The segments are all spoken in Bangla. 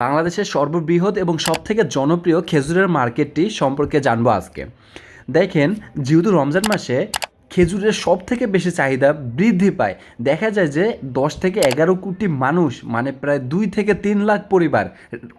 বাংলাদেশের সর্ববৃহৎ এবং সবথেকে জনপ্রিয় খেজুরের মার্কেটটি সম্পর্কে জানব আজকে। দেখেন যেহেতু রমজান মাসে খেজুরের সব থেকে বেশি চাহিদা বৃদ্ধি পায়। দেখা যায় যে দশ থেকে এগারো কোটি মানুষ মানে প্রায় দুই থেকে তিন লাখ পরিবার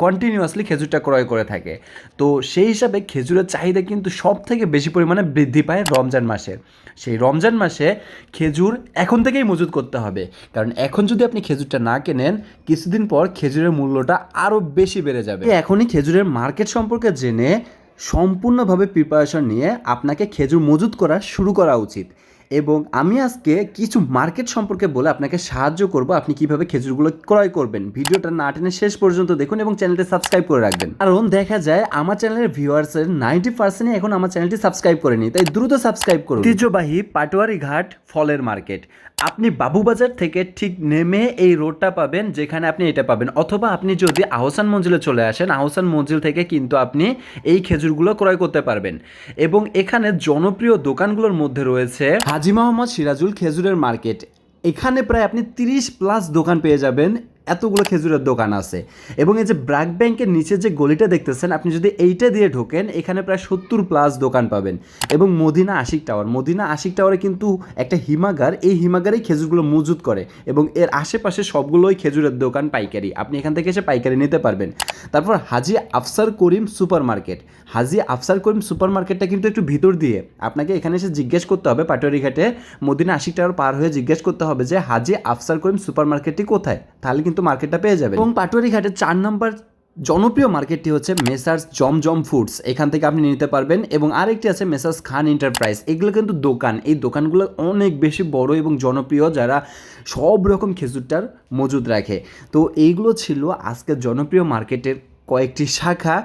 কন্টিনিউয়াসলি খেজুরটা ক্রয় করে থাকে। তো সেই হিসাবে খেজুরের চাহিদা কিন্তু সব থেকে বেশি পরিমাণে বৃদ্ধি পায় রমজান মাসে। সেই রমজান মাসে খেজুর এখন থেকেই মজুত করতে হবে। কারণ এখন যদি আপনি খেজুরটা না কেনেন, কিছুদিন পর খেজুরের মূল্যটা আরও বেশি বেড়ে যাবে। এখনই খেজুরের মার্কেট সম্পর্কে জেনে সম্পূর্ণভাবে প্রিপারেশন নিয়ে আপনাকে খেজুর মজুত করা শুরু করা উচিত। এবং আমি আজকে কিছু মার্কেট সম্পর্কে বলে আপনাকে সাহায্য করব। আপনি কীভাবে খেজুরগুলো ক্রয় করবেন? ভিডিওটা না টেনে শেষ পর্যন্ত দেখুন এবং চ্যানেলটি সাবস্ক্রাইব করে রাখবেন। কারণ দেখা যায়, আমার চ্যানেলের ভিউয়ার্সের নাইনটি পার্সেন্টই এখন আমার চ্যানেলটি সাবস্ক্রাইব করেনি। তাই দ্রুত সাবস্ক্রাইব করুন। ঐতিহ্যবাহী পাটোয়ারি ঘাট ফলের মার্কেট। আপনি বাবুবাজার থেকে ঠিক নেমে এই রোডটা পাবেন, যেখানে আপনি এটা পাবেন। অথবা আপনি যদি আহসান মঞ্জিলে চলে আসেন, আহসান মঞ্জিল থেকে কিন্তু আপনি এই খেজুরগুলো ক্রয় করতে পারবেন। এবং এখানে জনপ্রিয় দোকানগুলোর মধ্যে রয়েছে হাজি মোহাম্মদ সিরাজুল খেজুরের মার্কেট। এখানে প্রায় আপনি তিরিশ প্লাস দোকান পেয়ে যাবেন। এতগুলো খেজুরের দোকান আছে। এবং এই যে ব্র্যাক ব্যাংকের নিচে যে গলিটা দেখতেছেন, আপনি যদি এইটা দিয়ে ঢোকেন, এখানে প্রায় সত্তর প্লাস দোকান পাবেন। এবং মদিনা আশিক টাওয়ার। মদিনা আশিক টাওয়ারে কিন্তু একটা হিমাগার, এই হিমাগারেই খেজুরগুলো মজুত করে। এবং এর আশেপাশে সবগুলোই খেজুরের দোকান, পাইকারি। আপনি এখান থেকে এসে পাইকারি নিতে পারবেন। তারপর Haji Afsar Karim super market Haji Afsar Karim super মার্কেটটা কিন্তু একটু ভিতর দিয়ে। আপনাকে এখানে এসে জিজ্ঞেস করতে হবে, পাটোয়ারি ঘাটে মদিনা আশিক টাওয়ার পার হয়ে জিজ্ঞেস করতে হবে যে, হাজি আফসার করিম সুপার মার্কেটটি কোথায়? তাহলে কিন্তু মার্কেটটা পেয়ে যাবে এবং পাটোয়ারি ঘাটের চার নম্বর জনপ্রিয় মার্কেটটি হচ্ছে মেসার্স জমজম ফুডস। এখান থেকে আপনি নিতে পারবেন এবং আরেকটি আছে মেসার্স খান এন্টারপ্রাইজ। এগুলো কিন্তু দোকান। এই দোকানগুলো অনেক বেশি বড় এবং জনপ্রিয় যারা সব রকম খেজুরটার মজুদ রাখে। তো এইগুলো ছিল আজকের জনপ্রিয় মার্কেটের কয়েকটি শাখা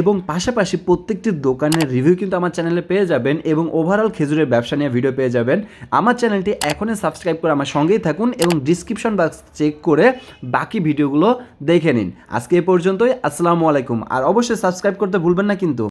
এবং পাশাপাশি প্রত্যেকটি দোকানের রিভিউ কিন্তু আমার চ্যানেলে পেয়ে যাবেন এবং ওভারঅল খেজুরের ব্যবসা নিয়ে ভিডিও পেয়ে যাবেন। আমার চ্যানেলটি এখনই সাবস্ক্রাইব করে আমার সঙ্গেই থাকুন এবং ডিসক্রিপশন বক্স চেক করে বাকি ভিডিওগুলো দেখে নিন। আজকে এ পর্যন্তই, আসসালামু আলাইকুম। আর অবশ্যই সাবস্ক্রাইব করতে ভুলবেন না কিন্তু।